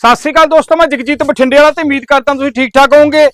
ਸਤਿ ਸ੍ਰੀ ਅਕਾਲ ਦੋਸਤੋ, ਮੈਂ ਜਗਜੀਤ ਬਠਿੰਡੇ ਵਾਲਾ ਤੇ ਉਮੀਦ ਕਰਦਾ ਤੁਸੀਂ ਠੀਕ ਠਾਕ ਹੋਵੋਗੇ।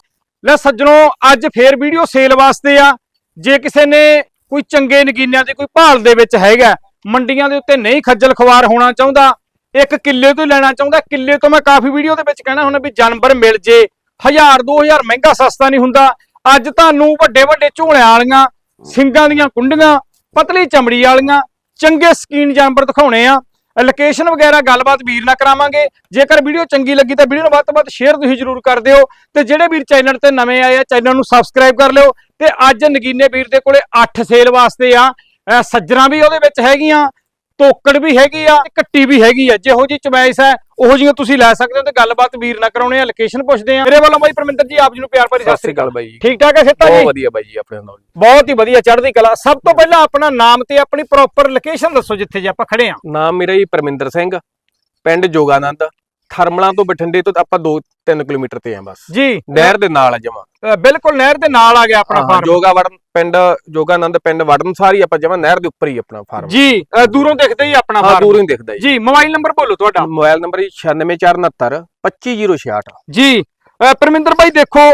ਲੈ ਸੱਜਣੋ, ਅੱਜ ਫੇਰ ਵੀਡੀਓ ਸੇਲ ਵਾਸਤੇ ਆ। ਜੇ ਕਿਸੇ ਨੇ ਕੋਈ ਚੰਗੇ ਨਗੀਨਿਆਂ ਦੀ ਕੋਈ ਭਾਲ ਦੇ ਵਿੱਚ ਹੈਗਾ, ਮੰਡੀਆਂ ਦੇ ਉੱਤੇ ਨਹੀਂ ਖੱਜਲ ਖਵਾਰ ਹੋਣਾ ਚਾਹੁੰਦਾ, ਇੱਕ ਕਿੱਲੇ ਤੋਂ ਹੀ ਲੈਣਾ ਚਾਹੁੰਦਾ, ਕਿੱਲੇ ਤੋਂ ਮੈਂ ਕਾਫੀ ਵੀਡੀਓ ਦੇ ਵਿੱਚ ਕਹਿਣਾ ਹੁੰਦਾ ਵੀ ਜਾਨਵਰ ਮਿਲ ਜੇ 1000 2000 ਮਹਿੰਗਾ ਸਸਤਾ ਨਹੀਂ ਹੁੰਦਾ। ਅੱਜ ਤੁਹਾਨੂੰ ਵੱਡੇ ਵੱਡੇ ਝੋਲਿਆਂ ਵਾਲੀਆਂ, ਸਿੰਗਾਂ ਦੀਆਂ ਕੁੰਡੀਆਂ, ਪਤਲੀ ਚਮੜੀ ਵਾਲੀਆਂ, ਚੰਗੇ ਸਕੀਨ ਜਾਨਵਰ ਦਿਖਾਉਣੇ ਆ। ਲੋਕੇਸ਼ਨ ਵਗੈਰਾ ਗੱਲਬਾਤ ਵੀਰ ਨਾਲ ਕਰਾਵਾਂਗੇ। ਜੇਕਰ ਵੀਡੀਓ ਚੰਗੀ ਲੱਗੀ ਤਾਂ ਵੀਡੀਓ ਨੂੰ ਵੱਧ ਤੋਂ ਵੱਧ ਸ਼ੇਅਰ ਤੁਸੀਂ ਜਰੂਰ ਕਰ ਦਿਓ ਤੇ ਜਿਹੜੇ ਵੀਰ ਚੈਨਲ ਤੇ ਨਵੇਂ ਆਏ ਆ ਚੈਨਲ ਨੂੰ ਸਬਸਕ੍ਰਾਈਬ ਕਰ ਲਿਓ ਤੇ ਅੱਜ ਨਗੀਨੇ ਵੀਰ ਦੇ ਕੋਲੇ 8 ਸੇਲ ਵਾਸਤੇ ਆ। ਅਹ ਸੱਜਰਾਂ ਵੀ ਉਹਦੇ ਵਿੱਚ ਹੈਗੀਆਂ, ਤੋਕੜ ਵੀ ਹੈਗੀ ਆ ਤੇ ਕੱਟੀ ਵੀ ਹੈਗੀ ਆ। ਜਿਹੋ ਜੀ ਚੁਆਇਸ ਹੈ ਉਹੋ ਜਿਹੀਆਂ ਤੁਸੀਂ ਲੈ ਸਕਦੇ ਹੋ ਤੇ ਗੱਲਬਾਤ ਵੀਰ ਨਾਲ ਕਰਾਉਣੇ ਆ ਲੋਕੇਸ਼ਨ ਪੁੱਛਦੇ ਆ। ਮੇਰੇ ਵੱਲੋਂ ਬਾਈ ਪਰਮਿੰਦਰ ਜੀ ਆਪ ਜੀ ਨੂੰ ਪਿਆਰ ਭਰੀ ਸਤਿ ਸ੍ਰੀ ਅਕਾਲ ਬਾਈ ਜੀ। ਠੀਕ ਠਾਕ ਹੈ ਸਿੱਤਾ ਬਹੁਤ ਜੀ ਵਧੀਆ ਬਾਈ ਜੀ ਆਪਣੇ ਨਾਲ। ਬਹੁਤ ਹੀ ਵਧੀਆ ਚੜ੍ਹਦੀ ਕਲਾ। ਸਭ ਤੋਂ ਪਹਿਲਾਂ ਆਪਣਾ ਨਾਮ ਤੇ ਆਪਣੀ ਪ੍ਰੋਪਰ ਲੋਕੇਸ਼ਨ ਦੱਸੋ ਜਿੱਥੇ ਜੇ ਆਪਾਂ ਖੜੇ ਆ। ਨਾਮ ਮੇਰਾ ਜੀ ਪਰਮਿੰਦਰ ਸਿੰਘ ਪਿੰਡ ਜੋਗਾਨੰਦ। ਥਰਮਲਾਂ ਤੋਂ ਬਠਿੰਡੇ ਤੋਂ ਆਪਾਂ 2-3 ਕਿਲੋਮੀਟਰ ਤੇ ਆ ਬਸ। ਜੀ। ਨਹਿਰ ਦੇ ਨਾਲ ਆ ਜਮਾ। ਬਿਲਕੁਲ ਨਹਿਰ ਦੇ ਨਾਲ ਆ ਗਿਆ ਆਪਣਾ ਫਾਰਮ ਜੋਗਾ ਵੜਨ ਪਿੰਡ ਜੋਗਾਨੰਦ ਪਿੰਡ ਵੜਨ ਸਾਰੀ ਆਪਾਂ ਜਮਾ ਨਹਿਰ ਦੇ ਉੱਪਰ ਹੀ ਆਪਣਾ ਫਾਰਮ ਜੀ ਦੂਰੋਂ ਦਿਖਦਾ ਹੀ ਆਪਣਾ ਹਾਂ ਫਾਰਮ ਦੂਰੋਂ ਹੀ ਦਿਖਦਾ ਜੀ। ਮੋਬਾਈਲ ਨੰਬਰ ਬੋਲੋ ਤੁਹਾਡਾ। ਮੋਬਾਈਲ ਨੰਬਰ ਜੀ 96469 25066 ਜੀ ਪਰਮਿੰਦਰ ਭਾਈ ਦੇਖੋ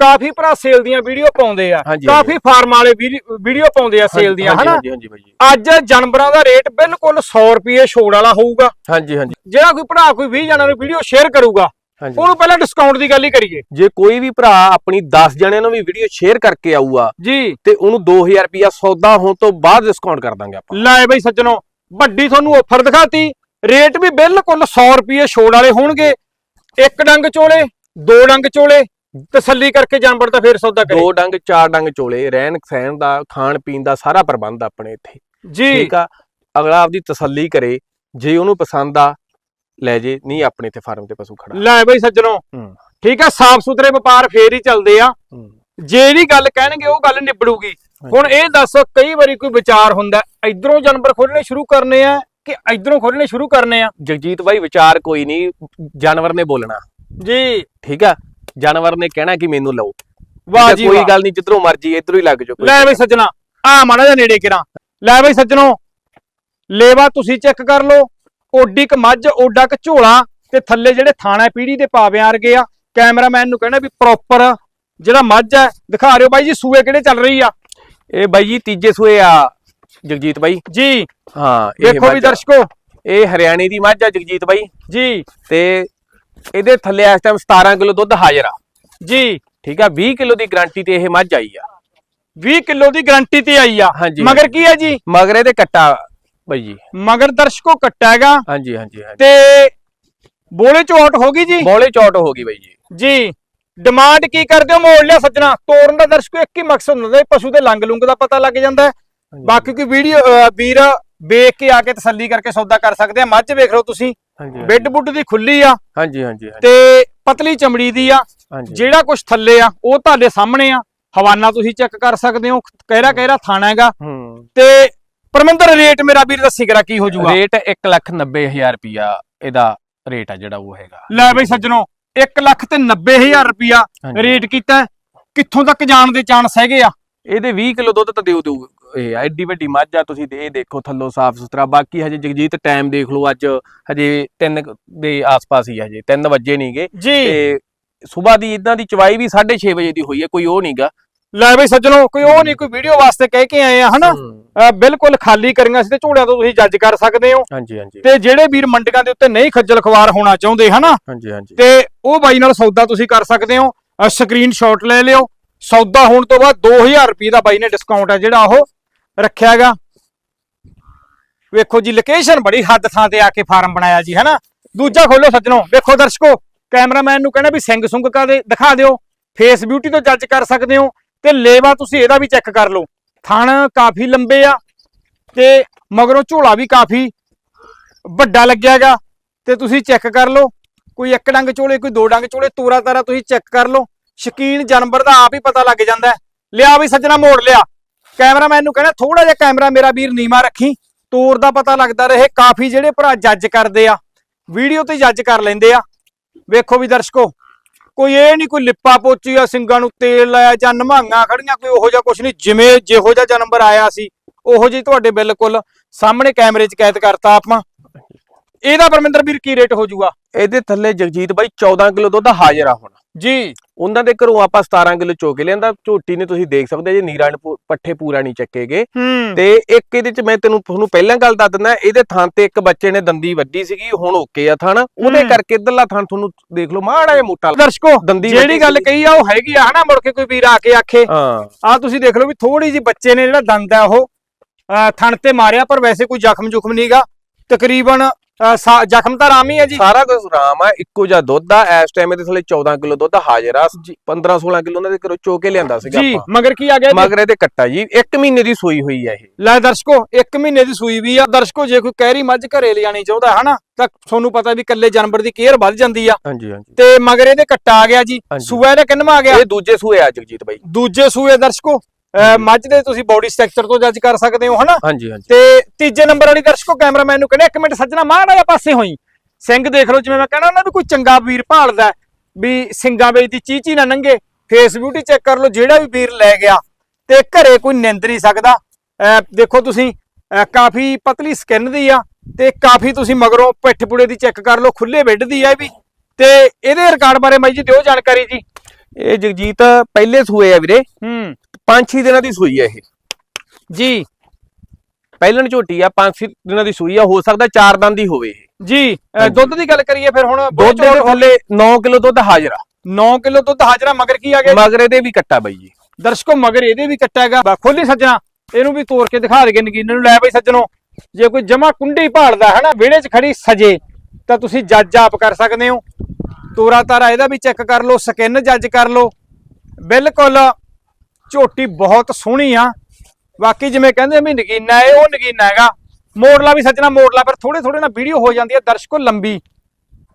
ਕਾਫੀ ਭਰਾ ਸੇਲ ਦੀਆਂ ਵੀਡੀਓ ਪਾਉਂਦੇ ਆ। ਹਾਂਜੀ, ਕਾਫੀ ਫਾਰਮ ਵਾਲੇ ਵੀਡੀਓ ਪਾਉਂਦੇ ਆ ਸੇਲ ਦੀਆਂ ਹਨਾ? ਹਾਂਜੀ ਹਾਂਜੀ ਬਾਈ ਜੀ ਅੱਜ ਜਾਨਵਰਾਂ ਦਾ ਰੇਟ ਬਿਲਕੁਲ 100 ਰੁਪਏ ਛੋੜ ਵਾਲਾ ਹੋਊਗਾ। ਹਾਂਜੀ ਹਾਂਜੀ। ਜਿਹੜਾ ਕੋਈ ਭਰਾ ਕੋਈ 20 ਜਣਾਂ ਨੂੰ ਵੀਡੀਓ ਸ਼ੇਅਰ ਕਰੂਗਾ ਹਾਂਜੀ। ਉਹਨੂੰ ਪਹਿਲਾਂ ਡਿਸਕਾਊਂਟ ਦੀ ਗੱਲ ਹੀ ਕਰੀਏ। ਜੇ ਕੋਈ ਵੀ ਭਰਾ ਆਪਣੀ 10 ਜਣਿਆਂ ਨੂੰ ਵੀ ਵੀਡੀਓ ਸ਼ੇਅਰ ਕਰਕੇ ਆਊਗਾ ਜੀ। ਤੇ ਉਹਨੂੰ 2000 ਰੁਪਿਆ ਸੌਦਾ ਹੋਣ ਤੋਂ ਬਾਅਦ ਡਿਸਕਾਊਂਟ ਕਰ ਦਾਂਗੇ ਆਪਾਂ। ਲੈ ਬਈ ਸੱਜਣੋ ਵੱਡੀ ਤੁਹਾਨੂੰ ਆਫਰ ਦਿਖਾਤੀ। ਰੇਟ ਵੀ ਬਿਲਕੁਲ 100 ਰੁਪਏ ਛੋੜ ਵਾਲੇ ਹੋਣਗੇ। ਇੱਕ ਡੰਗ ਚੋਲੇ ਦੋ ਡੰਗ ਚੋਲੇ ਤਸੱਲੀ ਕਰਕੇ ਜਾਨਵਰ ਤਾਂ ਫੇਰ ਸੌਦਾ ਕਰੇ। ਦੋ ਡੰਗ ਚਾਰ ਡੰਗ ਚੋਲੇ ਰਹਿਣ ਸਹਿਣ ਦਾ ਖਾਣ ਪੀਣ ਦਾ ਸਾਰਾ ਪ੍ਰਬੰਧ ਆਪਣੇ ਇੱਥੇ। ਜੀ। ਠੀਕ ਆ? ਅਗਲਾ ਆਪਦੀ ਤਸੱਲੀ ਕਰੇ ਜੇ ਉਹਨੂੰ ਪਸੰਦ ਆ ਲੈ ਜੇ ਨਹੀਂ ਆਪਣੇ ਤੇ ਫਾਰਮ ਤੇ ਪਸ਼ੂ ਖੜਾ। ਲੈ ਬਈ ਸੱਜਣੋ। ਠੀਕ ਆ? ਸਾਫ਼ ਸੁਥਰੇ ਵਪਾਰ ਫੇਰ ਹੀ ਚੱਲਦੇ ਆ। ਜਿਹੜੀ ਗੱਲ ਕਹਿਣਗੇ ਉਹ ਗੱਲ ਨਿਬੜੂਗੀ। ਹੁਣ ਇਹ ਦੱਸੋ ਕਈ ਵਾਰੀ ਕੋਈ ਵਿਚਾਰ ਹੁੰਦਾ ਇਧਰੋਂ ਜਾਨਵਰ ਖੋਲਣੇ ਸ਼ੁਰੂ ਕਰਨੇ ਆ ਕਿ ਇਧਰੋਂ ਖੋਲਣੇ ਸ਼ੁਰੂ ਕਰਨੇ ਆ? ਜਗਜੀਤ ਭਾਈ ਵਿਚਾਰ ਕੋਈ ਨਹੀਂ ਜਾਨਵਰ ਨੇ ਬੋਲਣਾ। ਜੀ। ਠੀਕ ਆ? ਜਾਨਵਰ ਨੇ ਕਹਿਣਾ ਕਿ ਮੈਨੂੰ ਲਓ। ਵਾਹ ਜੀ ਕੋਈ ਗੱਲ ਨਹੀਂ ਜਿੱਧਰੋਂ ਮਰਜ਼ੀ ਇਧਰੋਂ ਹੀ ਲੱਗ ਜਾਓ ਲੈ ਬਈ ਸੱਜਣਾ ਆ ਮਾੜਾ ਜਿਹਾ ਨੇੜੇ ਕਿਰਾਂ ਲੈ ਬਈ ਸੱਜਣੋ ਲੇਵਾ ਤੁਸੀਂ ਚੈੱਕ ਕਰ ਲਓ ਓਡੀ ਕ ਮੱਝ ਓਡਾ ਕ ਝੋਲਾ ਤੇ ਥੱਲੇ ਜਿਹੜੇ ਥਾਣਾ ਪੀੜੀ ਦੇ ਪਾਵਿਆਂ ਵਰਗੇ ਆ ਕੈਮਰਾਮੈਨ ਨੂੰ ਕਹਿੰਦਾ ਵੀ ਪ੍ਰੋਪਰ ਜਿਹੜਾ ਮੱਝ ਹੈ ਦਿਖਾ ਰਿਓ ਬਾਈ ਜੀ ਸੂਏ ਕਿਹੜੇ ਚੱਲ ਰਹੀ ਆ। ਇਹ ਬਾਈ ਜੀ ਤੀਜੇ ਸੂਏ ਆ ਜਗਜੀਤ ਬਾਈ। ਜੀ। ਹਾਂ ਇਹ ਵੇਖੋ ਵੀ। ਦਰਸ਼ਕੋ। ਇਹ ਹਰਿਆਣੇ ਦੀ ਮੱਝ ਆ ਜਗਜੀਤ ਬਾਈ। ਜੀ। ਤੇ ਇਹਦੇ ਥੱਲੇ ਇਸ ਟਾਈਮ 17 ਕਿਲੋ ਦੁੱਧ ਹਾਜ਼ਰ ਆ। ਜੀ। ਠੀਕ ਆ 20 ਕਿਲੋ ਦੀ ਗਾਰੰਟੀ ਤੇ ਇਹ ਮੱਝ ਆਈ ਆ। 20 ਕਿਲੋ ਦੀ ਗਾਰੰਟੀ ਤੇ ਆਈ ਆ। ਹਾਂਜੀ, ਮਗਰ। ਕੀ ਹੈ ਜੀ? ਮਗਰ ਇਹਦੇ ਕੱਟਾ ਬਾਈ ਜੀ। ਮਗਰ ਦਰਸ਼ਕੋ ਕੱਟਾ ਹੈਗਾ। ਹਾਂਜੀ ਹਾਂਜੀ ਹਾਂਜੀ। ਤੇ ਬੋਲੇ ਝੋਟ ਹੋ ਗਈ ਜੀ? ਬੋਲੇ ਚੌਟ ਹੋ ਗਈ ਬਾਈ ਜੀ। ਜੀ। ਡਿਮਾਂਡ ਕੀ ਕਰਦੇ ਹੋ? ਮੋੜ ਲਿਆ ਸੱਜਣਾ। ਤੋਰਨ ਦਾ ਦਰਸ਼ਕੋ ਇੱਕ ਹੀ ਮਕਸਦ ਹੁੰਦਾ ਹੈ ਪਸ਼ੂ ਦੇ ਲੰਗ ਲੁੰਗ ਦਾ ਪਤਾ ਲੱਗ ਜਾਂਦਾ ਹੈ। ਬਾਕੀ ਕੋਈ ਵੀਡੀਓ ਵੀਰ ਵੇਖ ਕੇ ਆ ਕੇ ਤਸੱਲੀ ਕਰਕੇ ਸੌਦਾ ਕਰ ਸਕਦੇ ਆ। ਮੱਝ ਵੇਖ ਲਓ ਤੁਸੀਂ। ਬੈੱਡ ਬੁੱਡ ਦੀ ਖੁੱਲੀ ਆ ਹਾਂਜੀ ਹਾਂਜੀ ਤੇ ਪਤਲੀ ਚਮੜੀ ਦੀ ਆ। ਜਿਹੜਾ ਕੁਝ ਥੱਲੇ ਆ ਉਹ ਤੁਹਾਡੇ ਸਾਹਮਣੇ ਆ। ਹਵਾਨਾ ਤੁਸੀਂ ਚੈੱਕ ਕਰ ਸਕਦੇ ਹੋ ਕਹਿਰਾ ਕਹਿਰਾ ਥਾਣਾ ਹੈਗਾ। ਹੂੰ। ਤੇ ਪਰਮਿੰਦਰ ਰੇਟ ਮੇਰਾ ਵੀਰ ਦੱਸੀ ਕਰਾ ਕੀ ਹੋ ਜਾਊਗਾ ਰੇਟ 190000 ਰੁਪਿਆ ਇਹਦਾ ਰੇਟ ਆ ਜਿਹੜਾ ਉਹ ਹੈਗਾ। ਲੈ ਬਈ ਸੱਜਣੋ 1 ਲੱਖ ਤੇ 90000 ਰੁਪਿਆ। ਰੇਟ ਕੀਤਾ। ਕਿੱਥੋਂ ਤੱਕ ਜਾਣ ਦੇ ਚਾਂਸ ਹੈਗੇ ਆ? ਇਹਦੇ 20 ਕਿਲੋ ਦੁੱਧ ਤਾਂ ਦਿਓ ਦਿਓ ਇਹ ਐਡੀ ਵੱਡੀ ਮੱਝ ਆ ਤੁਸੀਂ ਇਹ ਦੇਖੋ ਥੱਲੋਂ ਸਾਫ਼ ਸੁਥਰਾ। ਬਾਕੀ ਹਜੇ ਜਗਜੀਤ ਟਾਈਮ ਦੇਖ ਲਓ ਅੱਜ ਹਜੇ 3 ਦੇ ਆਸ-ਪਾਸ ਹੀ ਹਜੇ 3 ਵਜੇ ਨਹੀਂਗੇ ਤੇ ਸਵੇਰ ਦੀ ਇਦਾਂ ਦੀ ਚਵਾਈ ਵੀ 6:30 ਵਜੇ ਦੀ ਹੋਈ ਹੈ ਕੋਈ ਉਹ ਨਹੀਂਗਾ ਲੈ ਬਈ ਸੱਜਣੋ ਕੋਈ ਉਹ ਨਹੀਂ ਕੋਈ ਵੀਡੀਓ ਵਾਸਤੇ ਕਹਿ ਕੇ ਆਏ ਆ ਹਨਾ? ਬਿਲਕੁਲ ਖਾਲੀ ਕਰੀਆਂ ਸੀ ਤੇ ਝੋੜਿਆਂ ਤੋਂ ਤੁਸੀਂ ਜੱਜ ਕਰ ਸਕਦੇ ਹੋ। ਹਾਂਜੀ ਹਾਂਜੀ। ਤੇ ਜਿਹੜੇ ਵੀਰ ਮੰਡੀਆਂ ਦੇ ਉੱਤੇ ਨਹੀਂ ਖੱਜਲ ਖਵਾਰ ਹੋਣਾ ਚਾਹੁੰਦੇ ਹਨਾ? ਹਾਂਜੀ ਹਾਂਜੀ। ਤੇ ਉਹ ਬਾਈ ਨਾਲ ਸੌਦਾ ਤੁਸੀਂ ਕਰ ਸਕਦੇ ਹੋ। ਸਕਰੀਨਸ਼ਾਟ ਲੈ ਲਿਓ। ਸੌਦਾ ਹੋਣ ਤੋਂ ਬਾਅਦ 2000 ਰੁਪਏ ਦਾ ਬਾਈ ਨੇ ਡਿਸਕਾਊਂਟ ਹੈ ਜਿਹੜਾ ਉਹ ਰੱਖਿਆ ਵੇਖੋ ਜੀ ਲੋਕੇਸ਼ਨ ਬੜੀ ਹੱਦ ਥਾਂ ਤੇ ਆ ਕੇ ਫਾਰਮ ਬਣਾਇਆ ਜੀ, ਹਨਾ? ਦੂਜਾ ਖੋਲੋ ਸੱਜਣੋ, ਵੇਖੋ ਦਰਸ਼ਕੋ, ਕੈਮਰਾਮੈਨ ਨੂੰ ਕਹਿੰਦਾ ਵੀ ਸਿੰਘ ਸੁੰਗ ਕਾ ਦੇ, ਦਿਖਾ ਦਿਓ। ਫੇਸ ਬਿਊਟੀ ਤੋਂ ਜੱਜ ਕਰ ਸਕਦੇ ਹੋ ਤੇ ਲੇਵਾ ਤੁਸੀਂ ਇਹਦਾ ਵੀ ਚੈੱਕ ਕਰ ਲਓ। ਥਣ ਕਾਫੀ ਲੰਬੇ ਆ ਤੇ ਮਗਰੋਂ ਝੋਲਾ ਵੀ ਕਾਫੀ ਵੱਡਾ ਲੱਗਿਆਗਾ ਤੇ ਤੁਸੀਂ ਚੈੱਕ ਕਰ ਲਓ। ਕੋਈ ਇੱਕ ਡੰਗ ਝੋਲੇ, ਕੋਈ ਦੋ ਡੰਗ ਝੋਲੇ, ਤੂਰਾ ਤਾਰਾ ਤੁਸੀਂ ਚੈੱਕ ਕਰ ਲਓ। ਸ਼ਕੀਨ ਜਾਨਵਰ ਦਾ ਆਪ ਹੀ ਪਤਾ ਲੱਗ ਜਾਂਦਾ। ਲਿਆ ਵੀ ਸੱਜਣਾ ਮੋੜ ਲਿਆ। ਕੈਮਰਾਮੈਨ ਨੂੰ ਕਹਿੰਦਾ ਥੋੜਾ ਜਿਹਾ ਕੈਮਰਾ ਮੇਰਾ ਵੀਰ ਨੀਮਾ ਰੱਖੀ। ਤੋਰ ਦਾ ਪਤਾ ਲੱਗਦਾ ਰਹੇ ਕਾਫੀ ਜਿਹੜੇ ਭਰਾ ਜੱਜ ਕਰਦੇ ਆ। ਵੀਡੀਓ ਤੇ ਜੱਜ ਕਰ ਲੈਂਦੇ ਆ। ਵੇਖੋ ਵੀ ਦਰਸ਼ਕੋ ਕੋਈ ਇਹ ਨਹੀਂ ਕੋਈ ਲਿੱਪਾ ਪੋਚੀ ਆ ਸਿੰਘਾਂ ਨੂੰ ਤੇਲ ਲਾਇਆ ਜਾਂ ਨਮਾਂਗਾ ਖੜੀਆਂ ਕੋਈ ਉਹੋ ਜਿਹਾ ਕੁਝ ਨਹੀਂ। ਜਿਵੇਂ ਜਿਹੋ ਜਿਹਾ ਜਾਨਵਰ ਆਇਆ ਸੀ ਉਹੋ ਜਿਹੀ ਤੁਹਾਡੇ ਬਿਲਕੁਲ ਸਾਹਮਣੇ ਕੈਮਰੇ 'ਚ ਕੈਦ ਕਰਤਾ ਆਪਾਂ। ਇਹਦਾ ਪਰਮਿੰਦਰ ਵੀਰ ਕੀ ਰੇਟ ਹੋ ਜਾਊਗਾ ਇਹਦੇ ਥੱਲੇ ਜਗਜੀਤ ਬਾਈ 14 ਕਿਲੋ ਦੁੱਧ ਹਾਜ਼ਰ ਆ ਹੁਣ। ਜੀ। ਉਹਨਾਂ ਦੇ ਘਰੋਂ ਆਪਾਂ 17 ਕਿਲੋ ਚੋ ਕੇ ਲਿਆਂਦਾ ਝੋਟੀ ਨੇ ਤੁਸੀਂ ਦੇਖ ਸਕਦੇ ਜੇ ਨੀਰਾਂ ਪੱਠੇ ਪੂਰਾ ਨਹੀਂ ਚੱਕੇਗੇ। ਤੇ ਇੱਕ ਇਹਦੇ ਚ ਮੈਂ ਤੈਨੂੰ ਤੁਹਾਨੂੰ ਪਹਿਲਾਂ ਗੱਲ ਦੱਸ ਦਿੰਦਾ ਇਹਦੇ ਥਾਂ ਤੇ ਇੱਕ ਬੱਚੇ ਨੇ ਦੰਦੀ ਵੱਡੀ ਸੀਗੀ ਹੁਣ ਓਕੇ ਆ ਥਣ। ਉਹਦੇ। ਕਰਕੇ ਇਧਰਲਾ ਥਣ ਤੁਹਾਨੂੰ ਦੇਖ ਲਓ ਮਾੜਾ ਜਿਹਾ ਮੋਟਾ ਦਰਸ਼ਕੋ ਦੰਦੀ ਜਿਹੜੀ ਗੱਲ। ਕਹੀ ਆ ਉਹ ਹੈਗੀ ਆ ਹਨਾ ਮੁੜ ਕੇ ਕੋਈ ਵੀਰ ਆ ਕੇ ਆਖੇ। ਆ ਤੁਸੀਂ ਦੇਖ ਲਓ ਵੀ ਥੋੜੀ ਜੀ ਬੱਚੇ ਨੇ ਜਿਹੜਾ ਦੰਦ ਹੈ ਉਹ ਥਣ ਤੇ ਮਾਰਿਆ ਪਰ ਵੈਸੇ ਕੋਈ ਜ਼ਖਮ ਜੁਖਮ ਨਹੀਂਗਾ ਤਕਰੀਬਨ ਜ਼ਖਮ ਤਾਂ ਆਰਾਮ ਹੀ ਹੈ ਜੀ। ਸਾਰਾ ਕੁਝ ਆਰਾਮ ਆ ਇੱਕੋ ਜਿਹਾ ਦੁੱਧ ਆ ਇਸ ਟਾਈਮ ਇਹਦੇ ਥੱਲੇ 14 ਕਿਲੋ ਦੁੱਧ ਹਾਜ਼ਰ ਆ। 15 16 ਕਿਲੋ ਉਹਨਾਂ ਦੇ ਘਰੋਂ ਚੋ ਕੇ ਲਿਆਂਦਾ ਸੀਗਾ ਜੀ ਮਗਰ ਕੀ ਆ ਗਿਆ ਜੀ? ਮਗਰ ਇਹਦੇ ਕੱਟਾ ਜੀ 1 ਮਹੀਨੇ ਦੀ ਸੂਈ ਹੋਈ ਆ ਇਹ। ਲੈ ਦਰਸ਼ਕੋ 1 ਮਹੀਨੇ ਦੀ ਸੂਈ ਵੀ ਆ। ਦਰਸ਼ਕੋ ਜੇ ਕੋਈ ਕਹਿਰੀ ਮੱਝ ਘਰੇ ਲਿਜਾਣੀ ਚਾਹੁੰਦਾ ਹਨਾ ਤਾਂ ਤੁਹਾਨੂੰ ਪਤਾ ਵੀ ਕੱਲੇ ਜਾਨਵਰ ਦੀ ਕੇਅਰ ਵੱਧ ਜਾਂਦੀ ਆ। ਹਾਂਜੀ ਹਾਂਜੀ। ਤੇ ਮਗਰ ਇਹਦੇ ਕੱਟਾ ਆ ਗਿਆ ਜੀ। ਸੂਆ ਇਹਦਾ ਕਿੰਨਵਾ ਆ ਗਿਆ? ਇਹ ਦੂਜੇ ਸੂਏ ਆ ਜਗਜੀਤ ਬਾਈ। ਦੂਜੇ ਸੂਏ ਦਰਸ਼ਕੋ। ਮੱਝ ਦੇ ਤੁਸੀਂ ਬੋਡੀ ਸਟਰਕਚਰ ਤੋਂ ਜੱਜ ਕਰ ਸਕਦੇ ਹੋ ਹਨਾ? ਹਾਂਜੀ ਹਾਂਜੀ। ਤੇ ਤੀਜੇ ਨੰਬਰ ਵਾਲੀ ਦਰਸ਼ਕੋ ਕੈਮਰਾਮੈਨ ਨੂੰ ਕਹਿੰਦੇ ਇੱਕ ਮਿੰਟ ਸੱਜਣਾ ਮਾੜਾ ਜਿਹਾ ਪਾਸੇ ਹੋਈ। ਸਿੰਘ ਦੇਖ ਲਓ ਜਿਵੇਂ ਮੈਂ ਕਹਿੰਦਾ ਉਹਨਾਂ ਵੀ ਕੋਈ ਚੰਗਾ ਵੀਰ ਭਾਲਦਾ ਵੀ ਸਿੰਘਾਂ ਵੇਚ ਦੀ ਚੀਚੀ ਨਾ ਨੰਗੇ। ਫੇਸ ਬਿਊਟੀ ਚੈੱਕ ਕਰ ਲਓ ਜਿਹੜਾ ਵੀ ਵੀਰ ਲੈ ਗਿਆ ਤੇ ਘਰੇ ਕੋਈ ਨਿੰਦ ਨਹੀਂ ਸਕਦਾ। ਦੇਖੋ ਤੁਸੀਂ ਕਾਫੀ ਪਤਲੀ ਸਕਿਨ ਦੀ ਆ ਤੇ ਕਾਫੀ ਤੁਸੀਂ ਮਗਰੋਂ ਪਿੱਠ ਪੁੜੇ ਦੀ ਚੈੱਕ ਕਰ ਲਓ ਖੁੱਲੇ ਬੈੱਡ ਦੀ ਆ ਵੀ। ਤੇ ਇਹਦੇ ਰਿਕਾਰਡ ਬਾਰੇ ਬਾਈ ਜੀ ਦਿਓ ਜਾਣਕਾਰੀ ਜੀ। ਇਹ ਜਗਜੀਤ ਪਹਿਲੇ ਸੂਏ ਆ ਵੀਰੇ। ਹੂੰ। 5-6 ਦਿਨਾਂ ਦੀ ਸੂਈ ਆ ਇਹ। ਜੀ। ਪਹਿਲਣ ਝੋਟੀ ਆ 5 ਦਿਨਾਂ ਦੀ ਸੂਈ ਆ ਹੋ ਸਕਦਾ 4 ਦੰਦ ਦੀ ਹੋਵੇ ਇਹ। ਜੀ। ਦੁੱਧ ਦੀ ਗੱਲ ਕਰੀਏ ਫਿਰ ਹੁਣ ਦੁੱਧ ਦੇ ਥੱਲੇ 9 ਕਿਲੋ ਦੁੱਧ ਹਾਜ਼ਰ ਆ। 9 ਕਿਲੋ ਦੁੱਧ ਹਾਜ਼ਰਾ ਮਗਰ ਕੀ ਆ ਗਿਆ ਮਗਰ ਇਹਦੇ ਵੀ ਕੱਟਾ ਬਾਈ ਜੀ। ਦਰਸ਼ਕੋ ਮਗਰ ਇਹਦੇ ਵੀ ਕੱਟਾ ਹੈਗਾ। ਖੋਲੀ ਸੱਜਣਾ ਇਹਨੂੰ ਵੀ ਤੋੜ ਕੇ ਦਿਖਾ ਦੇਗੇ ਨਗੀਨ ਨੂੰ। ਲੈ ਬਈ ਸੱਜਣੋ ਜੇ ਕੋਈ ਜਮਾ ਕੁੰਡੀ ਭਾਲਦਾ ਹੈ ਨਾ ਵਿਹੜੇ 'ਚ ਖੜੀ ਸਜੇ ਤਾਂ ਤੁਸੀਂ ਜੱਜ ਆਪ ਕਰ ਸਕਦੇ ਹੋ। ਤੋਰਾ ਤਾਰਾ ਇਹਦਾ ਵੀ ਚੈੱਕ ਕਰ ਲਓ ਸਕਿਨ ਜੱਜ ਕਰ ਲਓ। ਬਿਲਕੁਲ ਝੋਟੀ ਬਹੁਤ ਸੋਹਣੀ ਆ। ਬਾਕੀ ਜਿਵੇਂ ਕਹਿੰਦੇ ਵੀ ਨਗੀਨਾ ਹੈ ਉਹ ਨਗੀਨਾ ਹੈਗਾ। ਮੋੜਲਾ ਵੀ ਸੱਜਣਾ ਮੋੜਲਾ ਪਰ ਥੋੜੇ ਥੋੜੇ ਨਾ ਵੀਡੀਓ ਹੋ ਜਾਂਦੀ ਹੈ ਦਰਸ਼ਕੋ ਲੰਬੀ।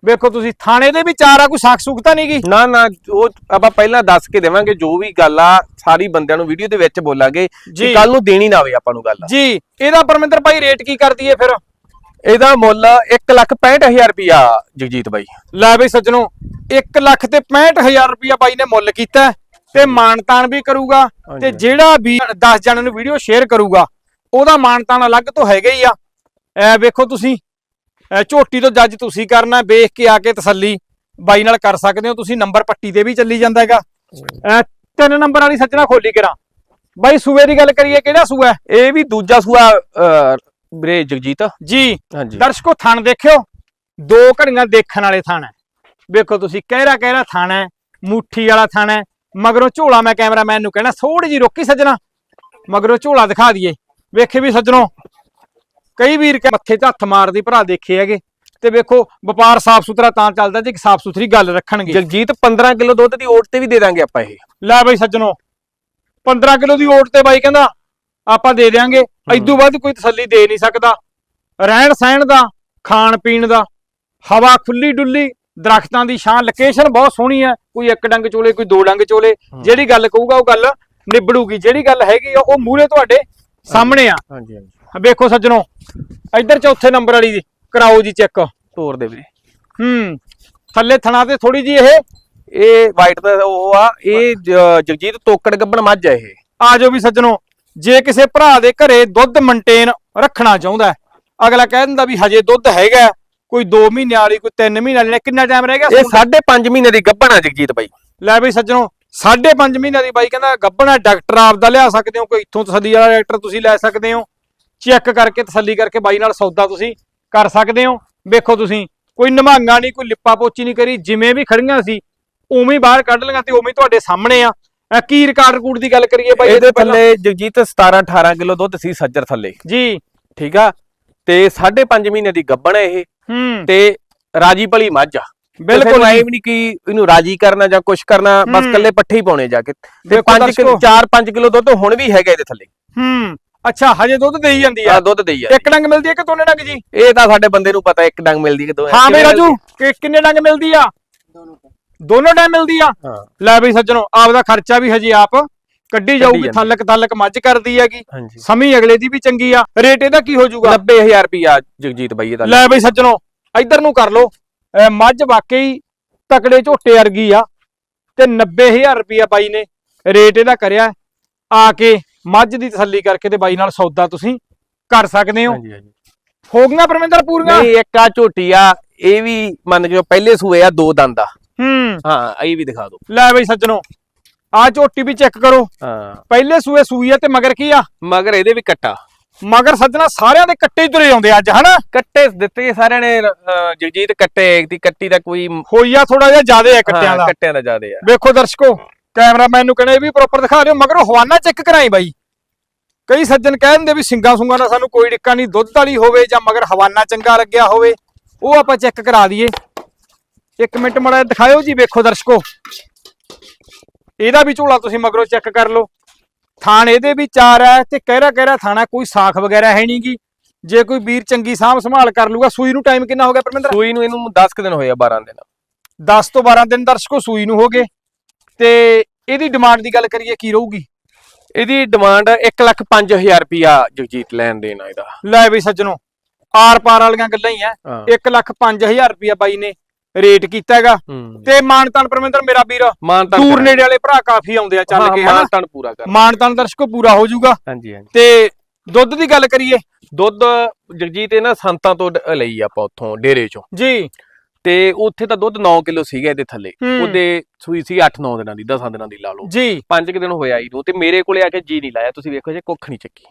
ਵੇਖੋ ਤੁਸੀਂ ਥਾਣੇ ਦੇ ਵੀ ਚਾਰ ਆ ਕੋਈ ਸਾਖ ਸੁਖਤਾ ਨਹੀਂਗੀ ਨਾ ਨਾ ਉਹ ਆਪਾਂ ਪਹਿਲਾਂ ਦੱਸ ਕੇ ਦੇਵਾਂਗੇ ਜੋ ਵੀ ਗੱਲ ਆ ਸਾਰੀ ਬੰਦਿਆਂ ਨੂੰ ਵੀਡੀਓ ਦੇ ਵਿੱਚ ਬੋਲਾਂਗੇ। ਕਿ ਕੱਲ ਨੂੰ ਦੇਣੀ ਨਾ ਆਵੇ ਆਪਾਂ ਨੂੰ ਗੱਲ। ਜੀ ਇਹਦਾ ਪਰਮਿੰਦਰ ਭਾਈ ਰੇਟ ਕੀ ਕਰਦੀ ਹੈ ਫਿਰ? ਇਹਦਾ ਮੁੱਲ 165000 ਰੁਪਿਆ ਜਗਜੀਤ ਬਾਈ। ਲੈ ਬਈ ਸੱਜਣੋ 1 ਲੱਖ ਤੇ 65000 ਰੁਪਇਆ ਬਾਈ ਨੇ ਮੁੱਲ ਕੀਤਾ। ਤੇ ਮਾਨਤਾਨ ਵੀ ਕਰੂਗਾ ਤੇ। ਜਿਹੜਾ ਵੀ 10 ਜਣਾਂ ਨੂੰ ਵੀਡੀਓ ਸ਼ੇਅਰ ਕਰੂਗਾ ਉਹਦਾ ਮਾਨਤਾਨ ਅਲੱਗ ਤੋਂ ਹੈਗਾ ਹੀ ਆ। ਐ ਵੇਖੋ ਤੁਸੀਂ ਝੋਟੀ ਤੋਂ ਜੱਜ ਤੁਸੀਂ ਕਰਨਾ ਵੇਖ ਕੇ ਆ ਕੇ ਤਸੱਲੀ ਬਾਈ ਨਾਲ ਕਰ ਸਕਦੇ ਹੋ ਤੁਸੀਂ ਨੰਬਰ ਪੱਟੀ ਤੇ ਵੀ ਚੱਲੀ ਜਾਂਦਾ ਹੈਗਾ। ਐ ਤਿੰਨ ਨੰਬਰ ਵਾਲੀ ਸੱਜਣਾ ਖੋਲੀ ਕਰਾਂ। ਬਾਈ ਸੂਏ ਦੀ ਗੱਲ ਕਰੀਏ ਕਿਹੜਾ ਸੂਆ? ਇਹ ਵੀ ਦੂਜਾ ਸੂਆ ਵੀਰੇ ਜਗਜੀਤ। ਜੀ ਹਾਂਜੀ। ਦਰਸ਼ਕੋ ਥਣ ਦੇਖਿਓ ਦੋ ਘੜੀਆਂ ਦੇਖਣ ਵਾਲੇ ਥਣ ਹੈ। ਵੇਖੋ ਤੁਸੀਂ ਕਹਿਰਾ ਕਹਿਰਾ ਥਣ ਹੈ? ਮੁੱਠੀ ਵਾਲਾ ਥਣ ਹੈ ਮਗਰੋਂ ਝੋਲਾ ਮੈਂ ਕੈਮਰਾਮੈਨ ਨੂੰ ਕਹਿਣਾ ਥੋੜੀ ਜੀ ਰੋਕੀ ਸੱਜਣਾ। ਮਗਰੋਂ ਝੋਲਾ ਦਿਖਾ ਦਈਏ। ਵੇਖੇ ਵੀ ਸੱਜਣੋ ਕਈ ਵੀਰ ਕੇ ਮੱਥੇ 'ਚ ਹੱਥ ਮਾਰਦੀ ਭਰਾ ਦੇਖੇ ਹੈਗੇ। ਤੇ ਵੇਖੋ ਵਪਾਰ ਸਾਫ਼ ਸੁਥਰਾ ਤਾਂ ਚੱਲਦਾ ਜੇ ਸਾਫ਼ ਸੁਥਰੀ ਗੱਲ ਰੱਖਣਗੇ। ਜਗਜੀਤ 15 ਕਿਲੋ ਦੁੱਧ ਦੀ ਓਟ ਤੇ ਵੀ ਦੇ ਦਾਂਗੇ ਆਪਾਂ ਇਹ। ਲੈ ਬਈ ਸੱਜਣੋ 15 ਕਿਲੋ ਦੀ ਓਟ ਤੇ ਬਾਈ ਕਹਿੰਦਾ ਆਪਾਂ ਦੇ ਦਿਆਂਗੇ। ਐਦੂ ਵੱਧ ਕੋਈ ਤਸੱਲੀ ਦੇ ਨਹੀਂ ਸਕਦਾ। ਰਹਿਣ ਸਹਿਣ ਦਾ ਖਾਣ ਪੀਣ ਦਾ ਹਵਾ ਖੁੱਲੀ ਡੁੱਲੀ ਦਰਖਤਾਂ ਦੀ ਛਾਂ ਲੋਕੇਸ਼ਨ ਬਹੁਤ ਸੋਹਣੀ ਹੈ। ਕੋਈ ਇੱਕ ਡੰਗ ਚੋਲੇ ਕੋਈ ਦੋ ਡੰਗ ਚੋਲੇ ਜਿਹੜੀ ਗੱਲ ਕਹੂਗਾ ਉਹ ਗੱਲ ਨਿਬੜੂਗੀ ਜਿਹੜੀ ਗੱਲ ਹੈਗੀ ਆ ਉਹ ਮੂਹਰੇ ਤੁਹਾਡੇ ਸਾਹਮਣੇ ਆ। ਹਾਂਜੀ ਹਾਂਜੀ। ਵੇਖੋ ਸੱਜਣੋ ਇੱਧਰ ਚੌਥੇ ਨੰਬਰ ਵਾਲੀ ਦੀ ਕਰਾਓ ਜੀ ਚੈੱਕ। ਤੋਰ ਦੇ ਵੀਰੇ। ਹੂੰ ਥੱਲੇ ਥਣਾ ਤੇ ਥੋੜੀ ਜੀ ਇਹ। ਇਹ ਵਾਈਟ ਦਾ ਉਹ ਆ ਇਹ ਜ- ਜਗਜੀਤ ਤੋਕੜ ਗੱਬਣ ਮੱਝ ਆ ਇਹ। ਆ ਜਾਓ ਵੀ ਸੱਜਣੋ ਜੇ ਕਿਸੇ ਭਰਾ ਦੇ ਘਰੇ ਦੁੱਧ ਮੇਨਟੇਨ ਰੱਖਣਾ ਚਾਹੁੰਦਾ ਅਗਲਾ ਕਹਿ ਦਿੰਦਾ ਵੀ ਹਜੇ ਦੁੱਧ ਹੈਗਾ ਕੋਈ 2 ਮਹੀਨੇ ਵਾਲੀ ਕੋਈ 3 ਮਹੀਨੇ ਵਾਲੀ ਕਿੰਨਾ ਟਾਈਮ ਰਹਿ ਗਿਆ ਇਹ ਸੂਣ ਦਾ? 5.5 ਮਹੀਨੇ ਦੀ ਗੱਬਣ ਆ ਜਗਜੀਤ ਬਾਈ। ਲੈ ਬਈ ਸੱਜਣੋ 5.5 ਮਹੀਨੇ ਦੀ ਬਾਈ ਕਹਿੰਦਾ ਗੱਬਣਾ ਡਾਕਟਰ ਆਪਦਾ ਲਿਆ ਸਕਦੇ ਹੋ ਕੋਈ ਇੱਥੋਂ ਤਸੱਲੀ ਵਾਲਾ ਡਾਕਟਰ ਤੁਸੀਂ ਲੈ ਸਕਦੇ ਹੋ। ਚੈੱਕ ਕਰਕੇ ਤਸੱਲੀ ਕਰਕੇ ਬਾਈ ਨਾਲ ਸੌਦਾ ਤੁਸੀਂ ਕਰ ਸਕਦੇ ਹੋ। ਵੇਖੋ ਤੁਸੀਂ ਕੋਈ ਨਿਮਾਂਗਾ ਨਹੀਂ ਕੋਈ ਲਿੱਪਾ ਪੋਚੀ ਨਹੀਂ ਕਰੀ ਜਿਵੇਂ ਵੀ ਖੜੀਆਂ ਸੀ ਉਵੇਂ ਬਾਹਰ ਕੱਢ ਲਈਆਂ ਤੇ ਉਵੇਂ ਤੁਹਾਡੇ ਸਾਹਮਣੇ ਆ। ਕੀ ਰਿਕਾਰਡ ਰਿਕੂਡ ਦੀ ਗੱਲ ਕਰੀਏ ਬਾਈ ਇਹਦੇ? ਥੱਲੇ ਜਗਜੀਤ 17 18 ਕਿਲੋ ਦੁੱਧ ਸੀ ਸੱਜਰ ਥੱਲੇ। ਜੀ। ਠੀਕ ਆ? ਤੇ 5.5 ਮਹੀਨੇ ਦੀ ਗੱਬਣ ਹੈ ਇਹ। ਹੂੰ। ਤੇ ਰਾਜੀ ਭਲੀ ਮੱਝ ਆ। ਬਿਲਕੁਲ ਐ। ਵੀ ਨਹੀਂ ਕਿ ਇਹਨੂੰ ਰਾਜੀ ਕਰਨਾ ਜਾਂ ਕੁਛ ਕਰਨਾ ਬਸ ਹੂੰ। ਕੱਲੇ ਪੱਠੇ ਹੀ ਪਾਉਣੇ ਜਾ ਕੇ। ਤੇ ਦੇਖੋ 5 ਕਿਲੋ ਦਰਸ਼ਕੋ। 4-5 ਕਿਲੋ ਦੁੱਧ ਹੁਣ ਵੀ ਹੈਗਾ ਇਹਦੇ ਥੱਲੇ। ਹੂੰ। ਅੱਛਾ ਹਜੇ ਦੁੱਧ ਦੇਈ ਜਾਂਦੀ ਆ? ਆ ਦੁੱਧ ਦੇਈ ਆ ਇੱਕ ਡੰਗ ਮਿਲਦੀ ਹੈ ਕਿ ਦੋਨੇ ਡੰਗ ਜੀ? ਇਹ ਤਾਂ ਸਾਡੇ ਬੰਦੇ ਨੂੰ ਪਤਾ ਇੱਕ ਡੰਗ ਮਿਲਦੀ ਕਿ ਦੋ ਹਾਂ ਬਈ ਰਾਜੂ ਕਿ ਕਿੰਨੇ ਡੰਗ ਮਿਲਦੀ ਆ? ਦੋਨੋਂ ਟਾਈਮ ਮਿਲਦੀ ਆ? ਹਾਂ। ਲੈ ਬਈ ਸੱਜਣੋ ਆਪਦਾ ਖਰਚਾ ਵੀ ਹਜੇ ਆਪ ਕੱਢੀ ਜਾਊਗੀ। ਥੱਲਕ ਥੱਲਕ ਮੱਝ ਕਰਦੀ ਹੈਗੀ। ਸਮੀ ਅਗਲੇ ਦੀ ਵੀ ਚੰਗੀ ਆ। ਰੇਟ ਇਹਦਾ ਕੀ ਹੋ ਜਾਊਗਾ? 90000 ਰੁਪਿਆ ਜਗਜੀਤ ਬਾਈ ਇਹਦਾ ਲੈ ਬਈ ਸੱਜਣੋ ਇੱਧਰ ਨੂੰ ਕਰ ਅਹ ਮੱਝ ਵਾਕਈ ਤਕੜੇ ਝੋਟੇ ਵਰਗੀ ਆ ਤੇ 90000 ਰੁਪਿਆ ਬਾਈ ਨੇ ਰੇਟ ਇਹਦਾ ਕਰਿਆ। ਆ ਕੇ ਮੱਝ ਦੀ ਤਸੱਲੀ ਕਰਕੇ ਤੇ ਬਾਈ ਨਾਲ ਸੌਦਾ ਤੁਸੀਂ ਕਰ ਸਕਦੇ ਹੋ। ਹੋ ਗਈਆਂ ਪਰਮਿੰਦਰ ਪੂਰੀਆਂ? ਨਹੀਂ ਇੱਕ ਆ ਝੋਟੀ ਆ ਇਹ ਵੀ ਮੰਨ ਕੇ ਪਹਿਲੇ ਸੂਏ ਆ ਦੋ ਦੰਦ ਆ। ਹੂੰ। ਹਾਂ ਇਹ ਵੀ ਦਿਖਾ ਦਿਓ। ਲੈ ਬਈ ਸੱਜਣੋ ਆ ਝੋਟੀ ਵੀ ਚੈੱਕ ਕਰੋ। ਹਾਂ। ਪਹਿਲੇ ਸੂਏ ਸੂਈ ਆ ਤੇ ਮਗਰ ਕੀ ਆ? ਮਗਰ ਇਹਦੇ ਵੀ ਕੱਟਾ। ਮਗਰ ਸੱਜਣਾ ਸਾਰਿਆਂ ਦੇ ਕੱਟੇ ਹੀ ਤੁਰੇ ਆਉਂਦੇ ਅੱਜ ਹਨਾ? ਕੱਟੇ ਦਿੱਤੇ ਸਾਰਿਆਂ ਨੇ ਅਹ, ਜਗਜੀਤ ਕੱਟੇ ਦੀ ਕੱਟੀ ਦਾ ਕੋਈ ਹੋਈ ਆ ਥੋੜਾ ਜਿਹਾ ਜ਼ਿਆਦਾ ਹੈ ਕੱਟਿਆਂ ਹਾਂ, ਦਾ। ਕੱਟਿਆਂ ਦਾ ਜ਼ਿਆਦੇ ਆ। ਵੇਖੋ ਦਰਸ਼ਕੋ ਕੈਮਰਾਮੈਨ ਨੂੰ ਕਹਿੰਦੇ ਵੀ ਪ੍ਰੋਪਰ ਦਿਖਾ ਦਿਓ ਮਗਰ ਹਵਾਨਾ ਚੈੱਕ ਕਰਾਈ ਬਾਈ। ਕਈ ਸੱਜਣ ਕਹਿ ਦਿੰਦੇ ਵੀ ਸਿੰਗਾ ਸੁੰਗਾ ਦਾ ਸਾਨੂੰ ਕੋਈ ਡਿੱਕਾ ਨਹੀਂ ਦੁੱਧ ਵਾਲੀ ਹੋਵੇ ਜਾਂ ਮਗਰ ਹਵਾਨਾ ਚੰਗਾ ਲੱਗਿਆ ਹੋਵੇ ਉਹ ਆਪਾਂ ਚੈੱਕ ਕਰਾ ਦਈਏ। ਇੱਕ ਮਿੰਟ ਮੜਾ ਦਿਖਾਇਓ ਜੀ ਵੇਖੋ ਦਰਸ਼ਕੋ। ਇਹਦਾ ਵੀ ਝੋਲਾ ਤੁਸੀਂ ਮਗਰੋਂ ਚੈੱਕ ਕਰ ਲਓ। ਥਾਣ ਇਹਦੇ ਵੀ ਚਾਰ ਹੈ ਤੇ ਕਹਿਰਾ ਕਹਿਰਾ ਥਾਣਾ ਕੋਈ ਸਾਖ ਵਗੈਰਾ ਹੈ ਨਹੀਂਗੀ ਜੇ ਕੋਈ ਵੀਰ ਚੰਗੀ ਸਾਂਭ ਸੰਭਾਲ ਕਰ ਲੂਗਾ ਸੂਈ ਨੂੰ ਟਾਈਮ ਕਿੰਨਾ ਹੋ ਗਿਆ ਪਰਮਿੰਦਰ? ਸੂਈ ਨੂੰ ਇਹਨੂੰ 10 ਕੁ ਦਿਨ ਹੋਏ ਆ 12 ਦਿਨ। 10 ਤੋਂ 12 ਦਿਨ ਦਰਸ਼ਕੋ ਸੂਈ ਨੂੰ ਹੋ ਗਏ। ਤੇ ਇਹਦੀ ਡਿਮਾਂਡ ਦੀ ਗੱਲ ਕਰੀਏ ਕੀ ਰਹੂਗੀ? ਇਹਦੀ ਡਿਮਾਂਡ 1 ਲੱਖ 5000 ਰੁਪਿਆ ਜਗਜੀਤ ਲੈਣ ਦੇਣਾ ਇਹਦਾ। ਲੈ ਬਈ ਸੱਜਣੋ ਆਰ ਪਾਰ ਵਾਲੀਆਂ ਗੱਲਾਂ ਹੀ ਹਾਂ। 1 ਲੱਖ 5000 ਰੁਪਇਆ ਬਾਈ ਨੇ ਰੇਟ ਕੀਤਾ ਹੈਗਾ। ਹੂੰ। ਤੇ ਮਾਨਤਾਨ ਪਰਮਿੰਦਰ ਮੇਰਾ ਵੀਰ ਮਾਨਤਾਨ ਦੂਰ ਨੇੜੇ ਵਾਲੇ ਭਰਾ ਕਾਫੀ ਆਉਂਦੇ ਆ ਚੱਲ ਕੇ ਹਨਾ? ਮਾਨਤਾਨ ਪੂਰਾ ਕਰ। ਮਾਨਤਾਨ ਦਰਸ਼ਕੋ ਪੂਰਾ ਹੋ ਜਾਊਗਾ। ਹਾਂਜੀ ਹਾਂਜੀ। ਤੇ ਦੁੱਧ ਦੀ ਗੱਲ ਕਰੀਏ। ਦੁੱਧ ਜਗਜੀਤ ਇਹ ਨਾ ਸੰਤਾਂ ਤੋਂ ਲਈ ਆਪਾਂ ਉੱਥੋਂ ਡੇਰੇ ਚੋਂ। ਜੀ। ਤੇ ਉੱਥੇ ਤਾਂ ਦੁੱਧ 9 ਕਿਲੋ ਸੀਗਾ ਇਹਦੇ ਥੱਲੇ। ਉਹਦੇ ਸੂਈ ਸੀ 8-9 ਦਿਨਾਂ ਦੀ 10 ਦਿਨਾਂ ਦੀ ਲਾ ਲਓ। ਜੀ। 5 ਕਿ ਦਿਨ ਹੋਇਆ ਇਹਨੂੰ ਤੇ ਮੇਰੇ ਕੋਲੇ ਆ ਕੇ ਜੀ ਨਹੀਂ ਲਾਇਆ। ਤੁਸੀਂ ਵੇਖੋ ਜੇ ਕੁੱਖ ਨਹੀਂ ਚੱਕੀ।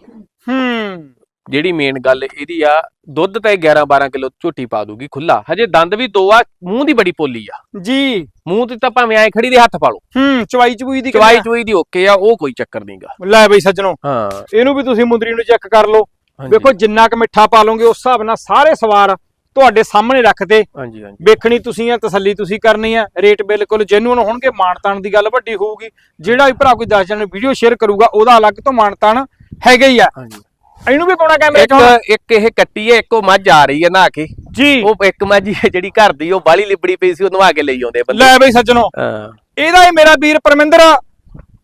ਹੂੰ। ਜਿਹੜੀ ਮੇਨ ਗੱਲ ਇਹਦੀ ਆ ਦੁੱਧ ਤਾਂ 11-12 ਕਿਲੋ ਝੋਟੀ ਪਾ ਦੂਗੀ ਖੁੱਲਾ ਹਜੇ ਦੰਦ ਵੀ ਦੋ ਆ ਮੂੰਹ ਦੀ ਬੜੀ ਪੋਲੀ ਆ। ਜੀ। ਮੂੰਹ ਤੇ ਤਾਂ ਭਾਵੇਂ ਐ ਖੜੀ ਦੇ ਹੱਥ ਪਾ ਲਓ। ਹੂੰ ਚਵਾਈ ਚਬੂਈ ਦੀ ਚਵਾਈ ਚੁਈ ਦੀ ਓਕੇ ਆ ਉਹ ਕੋਈ ਚੱਕਰ ਨਹੀਂਗਾ? ਲੈ ਬਈ ਸੱਜਣੋ ਹਾਂ। ਇਹਨੂੰ ਵੀ ਤੁਸੀਂ ਮੁੰਦਰੀ ਨੂੰ ਚੈੱਕ ਕਰ ਲਓ। ਵੇਖੋ ਜਿੰਨਾ ਕੁ ਮਿੱਠਾ ਪਾ ਲਓਗੇ ਉਸ ਹਿਸਾਬ ਨਾਲ ਸਾਰੇ ਸਵਾਰ ਤੁਹਾਡੇ ਸਾਹਮਣੇ ਰੱਖਦੇ। ਹਾਂਜੀ ਹਾਂਜੀ। ਵੇਖਣੀ ਤੁਸੀਂ ਆ ਤਸੱਲੀ ਤੁਸੀਂ ਕਰਨੀ ਆ। ਰੇਟ ਬਿਲਕੁਲ ਜੈਨੂਨ ਹੋਣਗੇ ਮਾਨਤਾਨ ਦੀ ਗੱਲ ਵੱਡੀ ਹੋਊਗੀ। ਜਿਹੜਾ ਵੀ ਭਰਾ ਕੋਈ 10 ਜਣ ਵੀਡੀਓ ਸ਼ੇਅਰ ਕਰੂਗਾ ਉਹਦਾ ਅਲੱਗ ਤੋਂ ਮਾਨਤਾਨ ਹੈਗਾ ਹੀ ਆ। ਹਾਂਜੀ। ਇਹਨੂੰ ਵੀ ਪਾਉਣਾ ਕੈਮਰੇ 'ਚ ਇੱਕ ਹੁਣ? ਇੱਕ ਇਹ ਕੱਟੀ ਹੈ ਇੱਕ ਮੱਝ ਆ ਰਹੀ ਹੈ ਨਹਾ ਕੇ। ਜੀ। ਉਹ ਇੱਕ ਮੱਝ ਹੀ ਹੈ ਜਿਹੜੀ ਘਰ ਦੀ ਉਹ ਬਾਲੀ ਲਿਬੜੀ ਪਈ ਸੀ ਉਹ ਨਵਾ ਕੇ ਲਈ ਆਉਂਦੇ ਆ ਬੰਦੇ। ਲੈ ਬਈ ਸੱਜਣੋ। ਹਾਂ। ਇਹਦਾ ਹੀ ਮੇਰਾ ਵੀਰ ਪਰਮਿੰਦਰ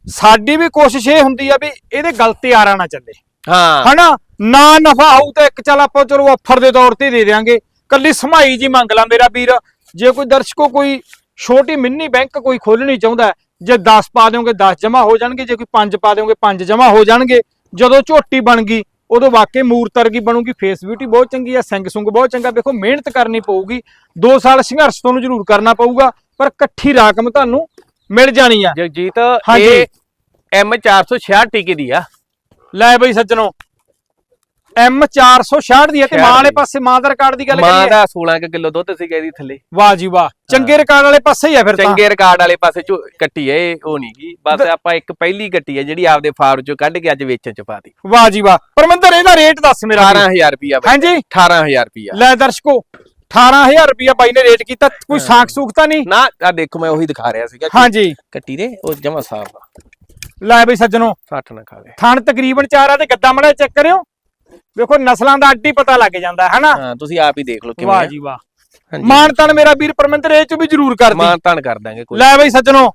ਸਾਡੀ ਵੀ ਕੋਸ਼ਿਸ਼ ਇਹ ਹੁੰਦੀ ਆ ਵੀ ਇਹਦੇ ਗਲ ਤੇ ਆਰਾ ਨਾ ਚੱਲੇ। ਹਾਂ। ਹਨਾ? ਨਾ ਨਫਾ ਹੋਊ ਤਾਂ ਇੱਕ ਚੱਲ ਆਪਾਂ ਚਲੋ ਆਫਰ ਦੇ ਤੌਰ ਤੇ ਦੇ ਦੇਾਂਗੇ ਕੱਲੀ ਸਮਾਈ ਜੀ ਮੰਗ ਲਾ ਮੇਰਾ ਵੀਰ। ਜੇ ਕੋਈ ਦਰਸ਼ਕੋ ਕੋਈ ਛੋਟੀ ਮਿੰਨੀ ਬੈਂਕ ਕੋਈ ਖੋਲਣੀ ਚਾਹੁੰਦਾ ਹੈ, ਜੇ 10 ਪਾ ਦਿਓਗੇ 10 ਜਮਾ ਹੋ ਜਾਣਗੇ। ਜੇ ਕੋਈ 5 ਪਾ ਦਿਓਗੇ 5 ਜਮਾ ਹੋ ਜਾਣਗੇ। ਜਦੋਂ ਝੋਟੀ ਬਣ ਗਈ ਉਦੋਂ ਵਾਕਈ ਮੂਰਤ ਵਰਗੀ ਬਣੂਗੀ ਫੇਸ ਬਿਊਟੀ ਬਹੁਤ ਚੰਗੀ ਆ ਸਿੰਗ ਸੁੰਗ ਬਹੁਤ ਚੰਗਾ ਵੇਖੋ ਮਿਹਨਤ ਕਰਨੀ ਪਊਗੀ 2 ਸਾਲ ਸੰਘਰਸ਼ ਤੁਹਾਨੂੰ ਜ਼ਰੂਰ ਕਰਨਾ ਪਊਗਾ ਪਰ ਇਕੱਠੀ ਰਕਮ ਤੁਹਾਨੂੰ ਮਿਲ ਜਾਣੀ ਆ ਜਗਜੀਤ। ਇਹ M 466 ਟੀਕੇ ਦੀ ਆ ਲੈ ਬਈ ਸੱਜਣੋ M 466 ਦੀ ਹੈ ਤੇ ਮਾਂ ਵਾਲੇ। ਪਾਸੇ ਮਾਂ ਦਾ ਰਿਕਾਰਡ ਦੀ ਗੱਲ ਮਾਂ ਕਰੀਏ। ਦਾ 16 ਕੁ ਕਿਲੋ ਦੁੱਧ ਸੀਗਾ ਇਹਦੀ ਥੱਲੇ। ਵਾਹ ਜੀ ਵਾਹ। ਚੰਗੇ ਰਿਕਾਰਡ ਵਾਲੇ ਪਾਸੇ ਹੀ ਆ ਫਿਰ ਤਾਂ। ਚੰਗੇ ਰਿਕਾਰਡ ਵਾਲੇ ਪਾਸੇ ਚੋਂ ਕੱਟੀ ਇਹ ਉਹ ਨਹੀਂ ਗੀ। ਬਸ ਆਪਾਂ ਇੱਕ ਪਹਿਲੀ ਕੱਟੀ ਹੈ ਜਿਹੜੀ ਆਪਦੇ ਫਾਰਮ ਚੋਂ ਕੱਢ ਕੇ ਅੱਜ ਵੇਚਣ ਚ ਪਾਤੀ ਵਾਹ ਜੀ ਵਾਹ। ਪਰਮਿੰਦਰ ਇਹਦਾ ਰੇਟ ਦੱਸ ਮੇਰਾ ਵੀਰ। 18000 ਰੁਪਿਆ ਬਾਈ। ਹਾਂਜੀ? 18000 ਰੁਪਿਆ ਲੈ ਦਰਸ਼ਕੋ 18000 ਰੁਪਇਆ ਬਾਈ ਨੇ ਰੇਟ ਕੀਤਾ। ਕੋਈ ਸਾਖ ਸੂਖ ਤਾਂ ਨਹੀਂ? ਨਾ ਆ ਦੇਖੋ ਮੈਂ ਉਹੀ ਦਿਖਾ ਰਿਹਾ ਸੀਗਾ ਹਾਂਜੀ। ਕੱਟੀ ਦੇ ਉਹ ਜਮਾ ਸਾਫ਼ ਆ। ਲੈ ਬਈ ਸੱਜਣੋ। 60 ਨਾ ਖਾਵੇ ਥਣ ਤਕਰੀਬਨ ਚਾਰ ਆ ਤੇ ਗੱਦਾ ਮੜਾ ਚੈੱਕ ਕਰਿਓ। ਵੇਖੋ ਨਸਲਾਂ ਦਾ ਅੱਡੀ ਪਤਾ ਲੱਗ ਜਾਂਦਾ ਹੈ ਹਨਾ? ਹਾਂ ਤੁਸੀਂ ਆਪ ਹੀ ਦੇਖ ਲਓ ਕਿਵੇਂ ਵਾਹ। ਜੀ ਵਾਹ। ਹਾਂਜੀ। ਮਾਨ ਤਾਨ ਮੇਰਾ ਵੀਰ ਪਰਮਿੰਦਰ ਇਹ ਚ ਵੀ ਜ਼ਰੂਰ ਕਰਦੀ ਮਾਨ ਤਾਨ ਕਰ ਦਾਂਗੇ ਕੋਈ। ਲੈ ਬਈ ਸੱਜਣੋ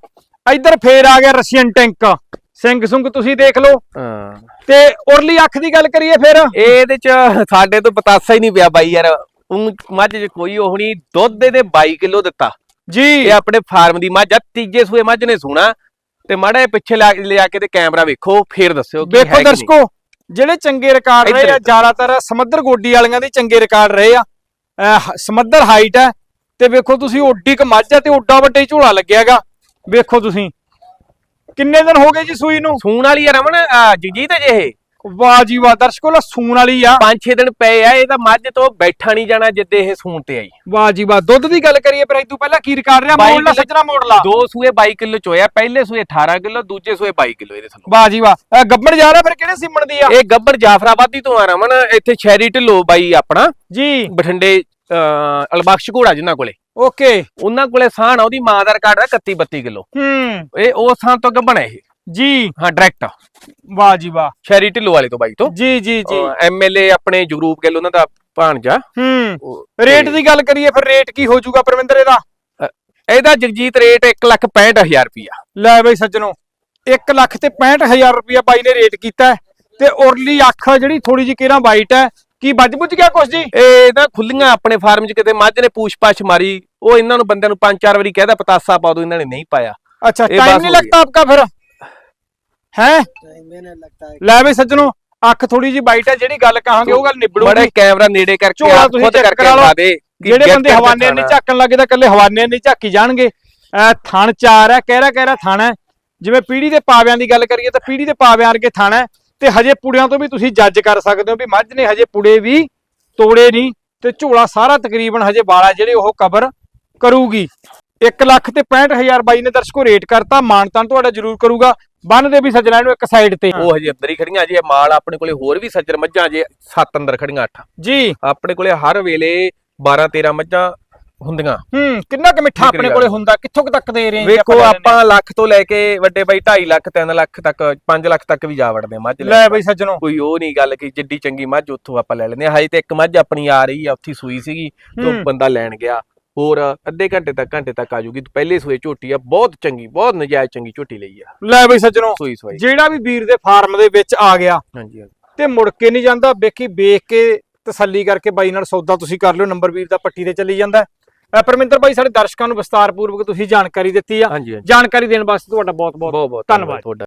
ਇੱਧਰ ਫੇਰ ਆ ਗਿਆ ਰਸ਼ੀਅਨ ਟੈਂਕ। ਸਿੰਘ ਸੁੰਗ ਤੁਸੀਂ ਦੇਖ ਲਓ। ਹਾਂ। ਤੇ ਉਰਲੀ ਅੱਖ ਦੀ ਗੱਲ ਕਰੀਏ ਫਿਰ। ਇਹ ਇਹਦੇ ਚ ਸਾਡੇ ਤੋਂ ਪਤਾਸਾ ਹੀ ਨਹੀਂ ਪਿਆ ਬਾਈ ਯਾਰ। ਊਂ ਮੱਝ ਚ ਕੋਈ ਉਹ ਨਹੀਂ ਦੁੱਧ ਇਹਦੇ 22 ਕਿਲੋ ਦਿੱਤਾ। ਜੀ। ਇਹ ਆਪਣੇ ਫਾਰਮ ਦੀ ਮੱਝ ਆ ਤੀਜੇ ਸੂਏ ਮੱਝ ਨੇ ਸੋਣਾ। ਤੇ ਮਾੜਾ ਪਿੱਛੇ ਲਿਆ ਲਿਆ ਕੇ ਤੇ ਕੈਮਰਾ ਵੇਖੋ ਫੇਰ ਦੱਸਿਓ ਕੀ ਹੈ ਵੇਖੋ। ਦਰਸ਼ਕੋ ਜਿਹੜੇ ਚੰਗੇ ਰਿਕਾਰਡ ਰਹੇ ਆ। ਜ਼ਿਆਦਾਤਰ ਸਮੱਦਰ ਗੋਡੀ ਵਾਲੀਆਂ ਦੇ ਚੰਗੇ ਰਿਕਾਰਡ ਰਹੇ ਆ। ਸਮੱਦਰ ਹਾਈਟ ਹੈ। ਤੇ ਵੇਖੋ ਤੁਸੀਂ ਓਡੀ ਕ ਮੱਝ ਆ ਤੇ ਓਡਾ ਵੱਡਾ ਝੋਲਾ ਲੱਗਿਆਗਾ। ਵੇਖੋ ਤੁਸੀਂ। ਕਿੰਨੇ ਦਿਨ ਹੋ ਗਏ ਜੀ ਸੂਈ ਨੂੰ? ਸੂਣ ਵਾਲੀ ਆ ਰਮਨ ਜਗਜੀਤ ਜੇ ਇਹ? ਵਾਹ ਜੀ ਵਾਹ ਦਰਸ਼ਕੋ ਲਾ ਸੂਣ ਵਾਲੀ ਆ। 5-6 ਦਿਨ ਪਏ ਆ ਇਹ ਤਾਂ ਮੱਝ ਤੋਂ ਬੈਠਾ ਨਹੀਂ ਜਾਣਾ ਜਿੱਦੇ ਇਹ ਸੂਣ ਤੇ ਆਈ। ਵਾਹ ਜੀ ਵਾਹ ਦੁੱਧ ਦੀ ਗੱਲ ਕਰੀਏ ਪਰ ਇਦੋਂ ਪਹਿਲਾਂ ਕੀ ਰਿਕਾਰਡ ਰਿਹਾ? ਮੋੜ ਲਾ ਸੱਜਣਾ ਮੋੜ ਲਾ ਦੋ ਸੂਏ 22 ਕਿਲੋ ਚੋਇਆ ਪਹਿਲੇ ਸੂਏ 18 ਕਿਲੋ ਦੂਜੇ ਸੂਏ 22 ਕਿਲੋ ਇਹਦੇ ਥੱਲੋਂ। ਵਾਹ ਜੀ ਵਾਹ ਗੱਬੜ ਜਾ ਰਿਹਾ ਫਿਰ ਕਿਹੜੇ ਸਿਮਣ ਦੀ ਆ? ਇਹ ਗੱਬਰ ਜਾਫਰਾਬਾਦੀ ਤੋਂ ਆ ਰਮਨ ਇੱਥੇ ਸ਼ੈਰੀ ਢਿੱਲੋ ਬਾਈ ਆਪਣਾ। ਜੀ। ਬਠਿੰਡੇ ਅਲਬਖਸ਼ ਘੋੜਾ ਜਿਨ੍ਹਾਂ ਕੋਲੇ। ਓਕੇ। ਉਹਨਾਂ ਕੋਲੇ ਸਾਨ ਆ ਉਹਦੀ ਮਾਂ ਦਾ ਰਿਕਾਰਡ ਹੈ 31 32 ਕਿਲੋ। ਹੂੰ। ਇਹ ਉਹ ਸਾਨ ਤੋਂ ਗੱਬਣ ਹੈ ਇਹ। ਜੀ। ਹਾਂ ਡਾਇਰੈਕਟ ਵਾਹ ਜੀ ਵਾਹ। ਸ਼ਹਿਰੀ ਢਿੱਲੋ ਵਾਲੇ ਤੋਂ ਬਾਈ ਤੋਂ। ਜੀ ਜੀ ਜੀ। ਐਮਐਲਏ ਆਪਣੇ ਜਗਰੂਪ ਗਿੱਲ ਉਹਨਾਂ ਦਾ ਭਾਣਜਾ। ਹੂੰ। ਰੇਟ ਦੀ ਗੱਲ ਕਰੀਏ ਫਿਰ ਰੇਟ ਕੀ ਹੋ ਜਾਊਗਾ ਪਰਮਿੰਦਰ ਇਹਦਾ? ਇਹਦਾ ਜਗਜੀਤ ਰੇਟ 165000 ਰੁਪਿਆ ਲੈ ਬਈ ਸੱਜਣੋ 1 ਲੱਖ ਤੇ 65000 ਰੁਪਿਆ ਬਾਈ ਨੇ ਰੇਟ ਕੀਤਾ ਤੇ ਉਰਲੀ ਅੱਖ ਜਿਹੜੀ ਥੋੜੀ ਜਿਹੀ ਕਿਹੜਾ ਵਾਈਟ ਹੈ। ਕੀ ਵੱਜ-ਬੁੱਝ ਗਿਆ ਕੁਛ ਜੀ? ਇਹ ਤਾਂ ਖੁੱਲੀਆਂ ਆਪਣੇ ਫਾਰਮ 'ਚ ਕਿਤੇ ਮੱਝ ਨੇ ਪੂਛ-ਪਾਛ ਮਾਰੀ ਉਹ ਇਹਨਾਂ ਨੂੰ ਬੰਦਿਆਂ ਨੂੰ ਪੰਜ ਚਾਰ ਵਾਰੀ ਕਹਿਦਾ ਪਤਾਸਾ ਪਾ ਦੋ ਇਹਨਾਂ ਨੇ ਨਹੀਂ ਪਾਇਆ। ਅੱਛਾ ਟਾਈਮ ਨਹੀਂ ਲੱਗਦਾ ਆਪਕਾ ਫਿਰ? ਹੈ? ਲੈ ਵੀ ਸੱਜਣੋ ਅੱਖ ਥੋੜੀ ਜੀ ਬਾਈਟ ਹੈ ਜਿਹੜੀ ਗੱਲ ਕਹਾਂਗੇ ਉਹ ਗੱਲ ਬੜਾ ਨਿਬੜੂਗੀ ਕੈਮਰਾ ਨੇੜੇ ਕਰਕੇ ਆ, ਖੁਦ ਕਰਕੇ ਲਾ ਦੇ ਜਿਹੜੇ ਬੰਦੇ ਹਵਾਨੇ ਨਹੀਂ ਝਾਕਣ ਲੱਗੇ ਤਾਂ ਇਕੱਲੇ ਹਵਾਨੇ ਨਹੀਂ ਝਾਕੀ ਜਾਣਗੇ। ਅਹ ਥਣ ਚਾਰ ਹੈ ਕਹਿਰਾ ਕਹਿਰਾ ਥਣ ਹੈ। ਜਿਵੇਂ ਪੀੜੀ ਦੇ ਪਾਵਿਆਂ ਦੀ ਗੱਲ ਕਰੀਏ ਤਾਂ ਪੀੜੀ ਦੇ ਪਾਵਿਆਂ ਵਰਗੇ ਥਣ ਹੈ। ਤੇ ਹਜੇ ਪੁੜਿਆਂ ਤੋਂ ਵੀ ਤੁਸੀਂ ਜੱਜ ਕਰ ਸਕਦੇ ਹੋ ਵੀ ਮੱਝ ਨੇ ਹਜੇ ਪੁੜੇ ਵੀ ਤੋੜੇ ਨਹੀਂ ਤੇ ਝੋਲਾ ਸਾਰਾ ਤਕਰੀਬਨ ਹਜੇ ਵਾਲਾ ਜਿਹੜੇ ਉਹ ਕਬਰ ਕਰੂਗੀ। 1 ਲੱਖ ਤੇ 65000 ਬਾਈ ਨੇ ਦਰਸ਼ਕੋ ਰੇਟ ਕਰਤਾ। ਮਾਨਤਾਨ ਤੁਹਾਡਾ ਜ਼ਰੂਰ ਕਰੂਗਾ। ਬੰਨ ਦੇ ਵੀ ਸੱਜਣਾ ਨੂੰ ਇੱਕ ਸਾਈਡ ਤੇ। ਉਹ ਹਜੇ ਅੰਦਰ ਹੀ ਖੜੀਆਂ ਜੇ ਮਾਲ ਆਪਣੇ ਕੋਲੇ ਹੋਰ ਵੀ ਸੱਜਰ ਮੱਝਾਂ ਜੇ ਸੱਤ ਅੰਦਰ ਖੜੀਆਂ ਅੱਠ। ਜੀ। ਆਪਣੇ ਕੋਲੇ ਹਰ ਵੇਲੇ 12 13 ਮੱਝਾਂ ਹੁੰਦੀਆਂ। ਹੂੰ ਕਿੰਨਾ ਕੁ ਮਿੱਠਾ ਆਪਣੇ। ਕੋਲੇ ਹੁੰਦਾ ਕਿੱਥੋਂ ਤੱਕ ਦੇ ਰਹੇ ਹਾਂ ਜੀ ਵੇਖੋ ਆਪਾਂ ਲੱਖ ਤੋਂ ਲੈ ਕੇ ਵੱਡੇ ਬਾਈ 2.5 ਲੱਖ 3 ਲੱਖ ਤੱਕ 5 ਲੱਖ ਤੱਕ ਵੀ ਜਾ ਵੜਦੇ ਮੱਝ ਹਾਂ। ਲੈ ਬਈ ਸੱਜਣੋ। ਕੋਈ ਉਹ ਨਹੀਂ ਗੱਲ ਕਿ ਜਿੱਡੀ ਚੰਗੀ ਮੱਝ ਉੱਥੋਂ ਆਪਾਂ ਲੈ ਲੈਂਦੇ ਆ। ਹਜੇ ਤੇ ਇੱਕ ਮੱਝ ਆਪਣੀ ਆ ਰਹੀ ਆ ਉੱਥੇ ਸੂਈ ਸੀਗੀ ਤੇ ਹੂੰ। ਬੰਦਾ ਲੈਣ ਗਿਆ। ਹੋਰ ਅੱਧੇ ਘੰਟੇ ਤੱਕ ਘੰਟੇ ਤੱਕ ਆ ਜੂਗੀ ਪਹਿਲੇ ਸੂਏ ਝੋਟੀ ਆ ਬਹੁਤ ਚੰਗੀ ਬਹੁਤ ਨਜਾਇਜ਼ ਚੰਗੀ ਝੋਟੀ ਲਈ ਆ। ਲੈ ਬਈ ਸੱਜਣੋ ਸੂਈ ਸੂਈ ਜਿਹੜਾ ਵੀ ਵੀਰ ਦੇ ਫਾਰਮ ਦੇ ਵਿੱਚ ਆ ਗਿਆ ਹਾਂਜੀ। ਤੇ ਮੁੜ ਕੇ ਨਹੀਂ ਜਾਂਦਾ ਵੇਖੀ ਵੇਖ ਕੇ ਤਸੱਲੀ ਕਰਕੇ ਬਾਈ ਨਾਲ ਸੌਦਾ ਤੁਸੀਂ ਕਰ ਲਿਓ ਨੰਬਰ ਵੀਰ ਦਾ ਪੱਟੀ ਤੇ ਚੱਲੀ ਜਾਂਦਾ। ਪਰਮਿੰਦਰ ਬਾਈ ਸਾਡੇ ਦਰਸ਼ਕਾਂ ਨੂੰ ਵਿਸਤਾਰਪੂਰਵਕ ਤੁਸੀਂ ਜਾਣਕਾਰੀ ਦਿੱਤੀ ਆ। ਜਾਣਕਾਰੀ ਦੇਣ ਵਾਸਤੇ ਤੁਹਾਡਾ ਬਹੁਤ ਬਹੁਤ ਬਹੁਤ ਬਹੁਤ ਧੰਨਵਾਦ। ਤੁਹਾਡਾ।